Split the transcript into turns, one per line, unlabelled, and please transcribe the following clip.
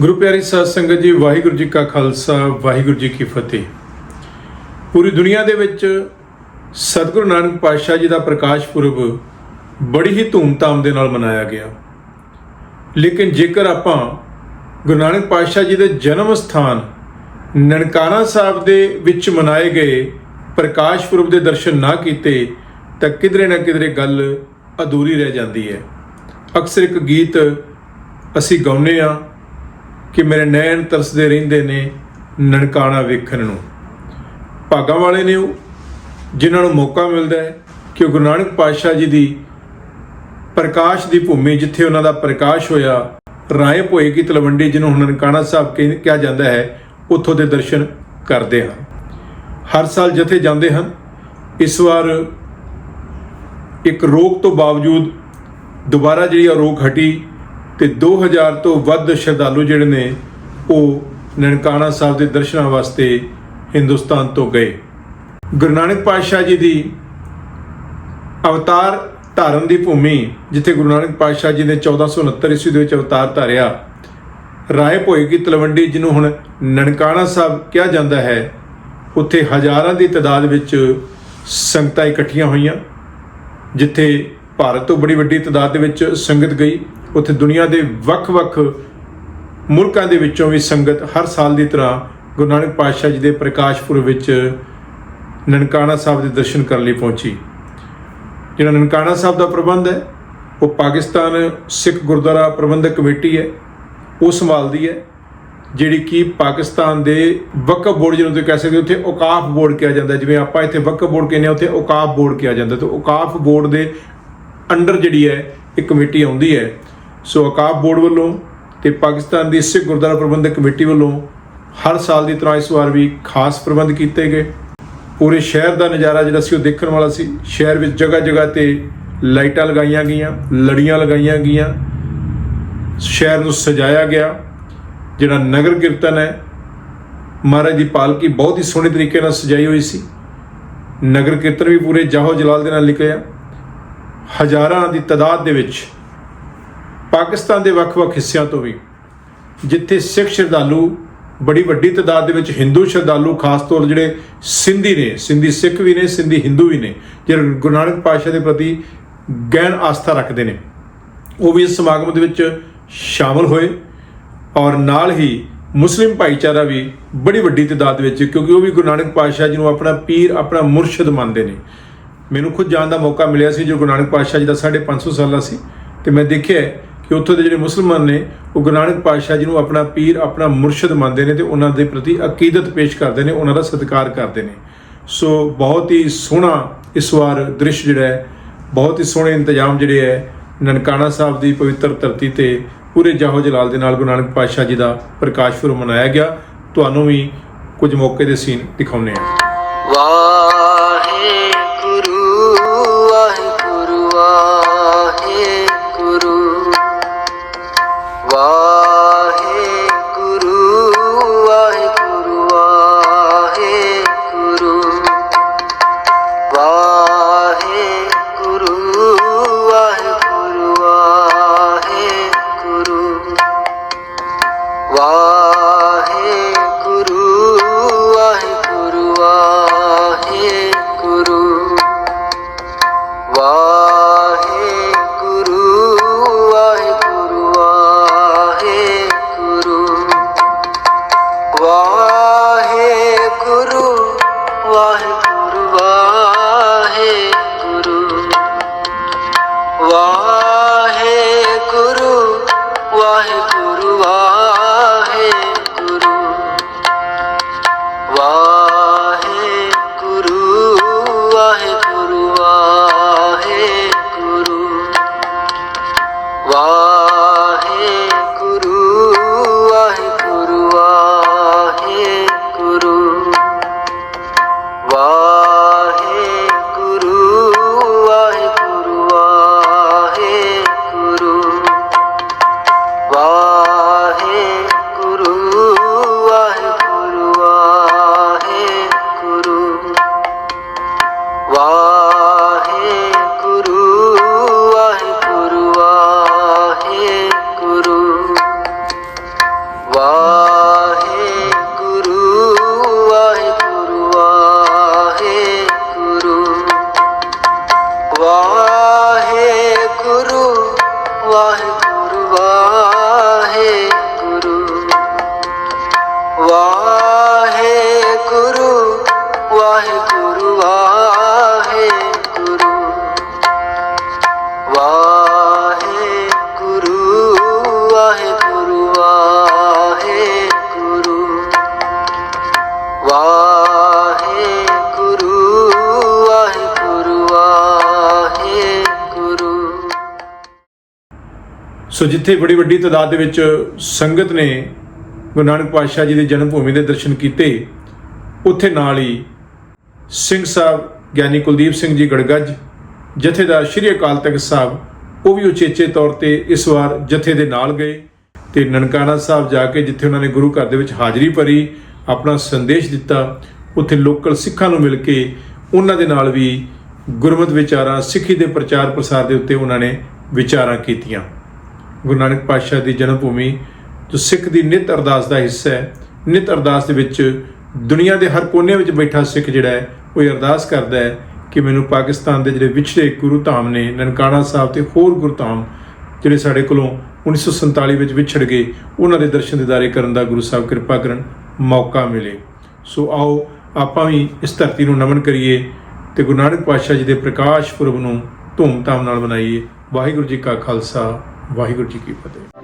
ਗੁਰੂ ਪਿਆਰੀ ਸਾਧ ਸੰਗਤ ਜੀ, ਵਾਹਿਗੁਰੂ ਜੀ ਕਾ ਖਾਲਸਾ, ਵਾਹਿਗੁਰੂ ਜੀ ਕੀ ਫਤਿਹ। ਪੂਰੀ ਦੁਨੀਆ ਦੇ ਵਿੱਚ ਸਤਿਗੁਰੂ ਨਾਨਕ ਪਾਤਸ਼ਾਹ ਜੀ ਦਾ ਪ੍ਰਕਾਸ਼ ਪੁਰਬ ਬੜੀ ਹੀ ਧੂਮਧਾਮ ਦੇ ਨਾਲ ਮਨਾਇਆ ਗਿਆ। ਲੇਕਿਨ ਜੇਕਰ ਆਪਾਂ ਗੁਰੂ ਨਾਨਕ ਪਾਤਸ਼ਾਹ ਜੀ ਦੇ ਜਨਮ ਸਥਾਨ ਨਨਕਾਣਾ ਸਾਹਿਬ ਦੇ ਵਿੱਚ ਮਨਾਏ ਗਏ ਪ੍ਰਕਾਸ਼ ਪੁਰਬ ਦੇ ਦਰਸ਼ਨ ਨਾ ਕੀਤੇ, ਤਾਂ ਕਿਧਰੇ ਨਾ ਕਿਧਰੇ ਗੱਲ ਅਧੂਰੀ ਰਹਿ ਜਾਂਦੀ ਹੈ। ਅਕਸਰ ਇੱਕ ਗੀਤ ਅਸੀਂ ਗਾਉਂਦੇ ਆ ਕਿ ਮੇਰੇ ਨੈਣ ਤਰਸਦੇ ਰਹਿੰਦੇ ਨੇ ਨਨਕਾਣਾ ਵੇਖਣ ਨੂੰ। ਭਾਗਾਂ ਵਾਲੇ ਨੇ ਉਹ, ਜਿਨ੍ਹਾਂ ਨੂੰ ਮੌਕਾ ਮਿਲਦਾ ਹੈ ਕਿ ਗੁਰੂ ਨਾਨਕ ਪਾਤਸ਼ਾਹ ਜੀ ਦੀ ਪ੍ਰਕਾਸ਼ ਦੀ ਭੂਮੀ, ਜਿੱਥੇ ਉਹਨਾਂ ਦਾ ਪ੍ਰਕਾਸ਼ ਹੋਇਆ, ਰਾਏ ਭੋਏ ਕੀ ਤਲਵੰਡੀ, ਜਿਹਨੂੰ ਹੁਣ ਨਨਕਾਣਾ ਸਾਹਿਬ ਕਹਿ- ਕਿਹਾ ਜਾਂਦਾ ਹੈ, ਉੱਥੋਂ ਦੇ ਦਰਸ਼ਨ ਕਰਦੇ ਹਾਂ। ਹਰ ਸਾਲ ਜਥੇ ਜਾਂਦੇ ਹਨ। ਇਸ ਵਾਰ ਇੱਕ ਰੋਕ ਤੋਂ ਬਾਵਜੂਦ ਦੁਬਾਰਾ ਜਿਹੜੀ ਆ ਰੋਕ ਹਟੀ ਤੇ 2000 ਤੋਂ ਵੱਧ ਸ਼ਰਧਾਲੂ ਜਿਹੜੇ ਨੇ, ਉਹ ਨਨਕਾਣਾ ਸਾਹਿਬ ਦੇ ਦਰਸ਼ਨਾਂ ਵਾਸਤੇ ਹਿੰਦੁਸਤਾਨ ਤੋਂ ਗਏ। ਗੁਰੂ ਨਾਨਕ ਪਾਤਸ਼ਾਹ ਜੀ ਦੀ ਅਵਤਾਰ ਧਾਰਨ ਦੀ ਭੂਮੀ, ਜਿੱਥੇ ਗੁਰੂ ਨਾਨਕ ਪਾਤਸ਼ਾਹ ਜੀ ਨੇ 1469 ਈਸਵੀ ਦੇ ਵਿੱਚ ਅਵਤਾਰ ਧਾਰਿਆ ਰਾਏ ਭੋਏ ਕੀ ਤਲਵੰਡੀ, ਜਿਹਨੂੰ ਹੁਣ ਨਨਕਾਣਾ ਸਾਹਿਬ ਕਿਹਾ ਜਾਂਦਾ ਹੈ, ਉੱਥੇ ਹਜ਼ਾਰਾਂ ਦੀ ਤਾਦਾਦ ਵਿੱਚ ਸੰਗਤਾਂ ਇਕੱਠੀਆਂ ਹੋਈਆਂ, ਜਿੱਥੇ ਭਾਰਤ ਤੋਂ ਬੜੀ ਵੱਡੀ ਤਾਦਾਦ ਦੇ ਵਿੱਚ ਸੰਗਤ ਗਈ। ਉੱਥੇ ਦੁਨੀਆ ਦੇ ਵੱਖ-ਵੱਖ ਮੁਲਕਾਂ ਦੇ ਵਿੱਚੋਂ ਵੀ ਸੰਗਤ ਹਰ ਸਾਲ ਦੀ ਤਰ੍ਹਾਂ ਗੁਰੂ ਨਾਨਕ ਪਾਤਸ਼ਾਹ ਜੀ ਦੇ ਪ੍ਰਕਾਸ਼ ਪੁਰਬ ਵਿੱਚ ਨਨਕਾਣਾ ਸਾਹਿਬ ਦੇ ਦਰਸ਼ਨ ਕਰਨ ਲਈ ਪਹੁੰਚੀ। ਜਿਹੜਾ ਨਨਕਾਣਾ ਸਾਹਿਬ ਦਾ ਪ੍ਰਬੰਧ ਹੈ, ਉਹ ਪਾਕਿਸਤਾਨ ਸਿੱਖ ਗੁਰਦੁਆਰਾ ਪ੍ਰਬੰਧਕ ਕਮੇਟੀ ਹੈ, ਉਹ ਸੰਭਾਲਦੀ ਹੈ, ਜਿਹੜੀ ਕਿ ਪਾਕਿਸਤਾਨ ਦੇ ਵਕਫ ਬੋਰਡ ਜਿਹਨੂੰ ਤੁਸੀਂ ਕਹਿ ਸਕਦੇ ਹੋ, ਉੱਥੇ ਔਕਾਫ ਬੋਰਡ ਕਿਹਾ ਜਾਂਦਾ ਜਿਵੇਂ ਆਪਾਂ ਇੱਥੇ ਵਕਫ ਬੋਰਡ ਕਹਿੰਦੇ ਹਾਂ, ਉੱਥੇ ਔਕਾਫ ਬੋਰਡ ਕਿਹਾ ਜਾਂਦਾ ਤੇ ਔਕਾਫ ਬੋਰਡ ਦੇ ਅੰਡਰ ਜਿਹੜੀ ਹੈ ਇਹ ਕਮੇਟੀ ਆਉਂਦੀ ਹੈ। ਸੋ ਔਕਾਫ ਬੋਰਡ ਵੱਲੋਂ ਤੇ ਪਾਕਿਸਤਾਨ ਦੀ ਸਿੱਖ ਗੁਰਦੁਆਰਾ ਪ੍ਰਬੰਧਕ ਕਮੇਟੀ ਵੱਲੋਂ ਹਰ ਸਾਲ ਦੀ ਤਰ੍ਹਾਂ ਇਸ ਵਾਰ ਵੀ ਖਾਸ ਪ੍ਰਬੰਧ ਕੀਤੇ ਗਏ। ਪੂਰੇ ਸ਼ਹਿਰ ਦਾ ਨਜ਼ਾਰਾ ਜਿਹੜਾ ਸੀ ਉਹ ਦੇਖਣ ਵਾਲਾ ਸੀ। ਸ਼ਹਿਰ ਵਿੱਚ ਜਗ੍ਹਾ ਜਗ੍ਹਾ ਤੇ ਲਾਈਟਾਂ ਲਗਾਈਆਂ ਗਈਆਂ, ਲੜੀਆਂ ਲਗਾਈਆਂ ਗਈਆਂ। ਸ਼ਹਿਰ ਨੂੰ ਸਜਾਇਆ ਗਿਆ। ਜਿਹੜਾ ਨਗਰ ਕੀਰਤਨ ਹੈ, ਮਹਾਰਾਜ ਦੀ ਪਾਲਕੀ ਬਹੁਤ ਹੀ ਸੋਹਣੇ ਤਰੀਕੇ ਨਾਲ ਸਜਾਈ ਹੋਈ ਸੀ। ਨਗਰ ਕੀਰਤਨ ਵੀ ਪੂਰੇ ਜਾਹੋ ਜਲਾਲ ਦੇ ਨਾਲ ਨਿਕਲਿਆ ਹਜ਼ਾਰਾਂ ਦੀ ਤਾਦਾਦ ਦੇ ਵਿੱਚ ਪਾਕਿਸਤਾਨ ਦੇ ਵੱਖ-ਵੱਖ ਹਿੱਸਿਆਂ ਤੋਂ ਵੀ, ਜਿੱਥੇ ਸਿੱਖ ਸ਼ਰਧਾਲੂ ਬੜੀ ਵੱਡੀ ਤਾਦਾਦ ਦੇ ਵਿੱਚ ਹਿੰਦੂ ਸ਼ਰਧਾਲੂ, ਖਾਸ ਤੌਰ ਜਿਹੜੇ ਸਿੰਧੀ ਨੇ, ਸਿੰਧੀ ਸਿੱਖ ਵੀ ਨੇ, ਸਿੰਧੀ ਹਿੰਦੂ ਵੀ ਨੇ ਜਿਹੜੇ ਗੁਰੂ ਨਾਨਕ ਪਾਤਸ਼ਾਹ ਦੇ ਪ੍ਰਤੀ ਗਹਿਣ ਆਸਥਾ ਰੱਖਦੇ ਨੇ, ਉਹ ਵੀ ਇਸ ਸਮਾਗਮ ਦੇ ਵਿੱਚ ਸ਼ਾਮਲ ਹੋਏ ਔਰ ਨਾਲ ਹੀ ਮੁਸਲਿਮ ਭਾਈਚਾਰਾ ਵੀ ਬੜੀ ਵੱਡੀ ਤਾਦਾਦ ਵਿੱਚ, ਕਿਉਂਕਿ ਉਹ ਵੀ ਗੁਰੂ ਨਾਨਕ ਪਾਤਸ਼ਾਹ ਜੀ ਨੂੰ ਆਪਣਾ ਪੀਰ, ਆਪਣਾ ਮੁਰਸ਼ਿਦ ਮੰਨਦੇ ਨੇ। ਮੈਨੂੰ ਖੁਦ ਜਾਣ ਦਾ ਮੌਕਾ ਮਿਲਿਆ ਸੀ ਜੋ ਗੁਰੂ ਨਾਨਕ ਪਾਤਸ਼ਾਹ ਜੀ ਦਾ 550 ਸਾਲਾ ਸੀ, ਤੇ ਮੈਂ ਦੇਖਿਆ ਕਿ ਉੱਥੋਂ ਦੇ ਜਿਹੜੇ ਮੁਸਲਮਾਨ ਨੇ, ਉਹ ਗੁਰੂ ਨਾਨਕ ਪਾਤਸ਼ਾਹ ਜੀ ਨੂੰ ਆਪਣਾ ਪੀਰ, ਆਪਣਾ ਮੁਰਸ਼ਿਦ ਮੰਨਦੇ ਨੇ ਤੇ ਉਹਨਾਂ ਦੇ ਪ੍ਰਤੀ ਅਕੀਦਤ ਪੇਸ਼ ਕਰਦੇ ਨੇ, ਉਹਨਾਂ ਦਾ ਸਤਿਕਾਰ ਕਰਦੇ ਨੇ। ਸੋ ਬਹੁਤ ਹੀ ਸੋਹਣਾ ਇਸ ਵਾਰ ਦ੍ਰਿਸ਼ ਜਿਹੜਾ ਹੈ, ਬਹੁਤ ਹੀ ਸੋਹਣੇ ਇੰਤਜ਼ਾਮ ਜਿਹੜੇ ਹੈ, ਨਨਕਾਣਾ ਸਾਹਿਬ ਦੀ ਪਵਿੱਤਰ ਧਰਤੀ ਤੇ ਪੂਰੇ ਜਾਹੋ ਜਲਾਲ ਦੇ ਨਾਲ ਗੁਰੂ ਨਾਨਕ ਪਾਤਸ਼ਾਹ ਜੀ ਦਾ ਪ੍ਰਕਾਸ਼ ਪੁਰਬ ਮਨਾਇਆ ਗਿਆ। ਤੁਹਾਨੂੰ ਵੀ ਕੁਝ ਮੌਕੇ ਦੇ ਸੀਨ ਦਿਖਾਉਂਦੇ ਹਾਂ।
ਵਾਹਿਗੁਰੂ Wow. Wow.
ਸੋ ਜਿੱਥੇ ਬੜੀ ਵੱਡੀ ਤਾਦਾਦ ਦੇ ਵਿੱਚ ਸੰਗਤ ਨੇ ਗੁਰੂ ਨਾਨਕ ਪਾਤਸ਼ਾਹ ਜੀ ਦੀ ਜਨਮ ਭੂਮੀ ਦੇ ਦਰਸ਼ਨ ਕੀਤੇ, ਉੱਥੇ ਨਾਲ ਹੀ ਸਿੰਘ ਸਾਹਿਬ ਗਿਆਨੀ ਕੁਲਦੀਪ ਸਿੰਘ ਜੀ ਗੜਗੱਜ, ਜਥੇਦਾਰ ਸ਼੍ਰੀ ਅਕਾਲ ਤਖਤ ਸਾਹਿਬ, ਉਹ ਵੀ ਉਚੇਚੇ ਤੌਰ ਤੇ ਇਸ ਵਾਰ ਜਥੇ ਦੇ ਨਾਲ ਗਏ ਤੇ ਨਨਕਾਣਾ ਸਾਹਿਬ ਜਾ ਕੇ ਜਿੱਥੇ ਉਹਨਾਂ ਨੇ ਗੁਰੂ ਘਰ ਦੇ ਵਿੱਚ ਹਾਜ਼ਰੀ ਭਰੀ, ਆਪਣਾ ਸੰਦੇਸ਼ ਦਿੱਤਾ, ਉੱਥੇ ਲੋਕਲ ਸਿੱਖਾਂ ਨੂੰ ਮਿਲ ਕੇ ਉਹਨਾਂ ਦੇ ਨਾਲ ਵੀ ਗੁਰਮਤਿ ਵਿਚਾਰਾਂ, ਸਿੱਖੀ ਦੇ ਪ੍ਰਚਾਰ ਪ੍ਰਸਾਰ ਦੇ ਉੱਤੇ ਉਹਨਾਂ ਨੇ ਵਿਚਾਰਾਂ ਕੀਤੀਆਂ। ਗੁਰੂ ਨਾਨਕ ਪਾਤਸ਼ਾਹ ਦੀ ਜਨਮ ਭੂਮੀ ਜੋ ਸਿੱਖ ਦੀ ਨਿਤ ਅਰਦਾਸ ਦਾ ਹਿੱਸਾ ਹੈ, ਨਿਤ ਅਰਦਾਸ ਦੇ ਵਿੱਚ ਦੁਨੀਆ ਦੇ ਹਰ ਕੋਨੇ ਵਿੱਚ ਬੈਠਾ ਸਿੱਖ ਜਿਹੜਾ ਹੈ, ਉਹ ਇਹ ਅਰਦਾਸ ਕਰਦਾ ਹੈ ਕਿ ਮੈਨੂੰ ਪਾਕਿਸਤਾਨ ਦੇ ਜਿਹੜੇ ਵਿਛੜੇ ਗੁਰੂ ਧਾਮ ਨੇ, ਨਨਕਾਣਾ ਸਾਹਿਬ ਤੇ ਹੋਰ ਗੁਰੂ ਧਾਮ ਜਿਹੜੇ ਸਾਡੇ ਕੋਲੋਂ 1947 ਵਿੱਚ ਵਿਛੜ ਗਏ, ਉਹਨਾਂ ਦੇ ਦਰਸ਼ਨ ਦਿਦਾਰੇ ਕਰਨ ਦਾ ਗੁਰੂ ਸਾਹਿਬ ਕਿਰਪਾ ਕਰਨ ਮੌਕਾ ਮਿਲੇ। ਸੋ ਆਓ ਆਪਾਂ ਵੀ ਇਸ ਧਰਤੀ ਨੂੰ ਨਮਨ ਕਰੀਏ ਤੇ ਗੁਰੂ ਨਾਨਕ ਪਾਤਸ਼ਾਹ ਜੀ ਦੇ ਪ੍ਰਕਾਸ਼ ਪੁਰਬ ਨੂੰ ਧੂਮ-ਧਾਮ ਨਾਲ ਮਨਾਈਏ। ਵਾਹਿਗੁਰੂ ਜੀ ਕਾ ਖਾਲਸਾ। ਵਾਹਿਗੁਰੂ ਜੀ ਕੀ ਫਤਿਹ।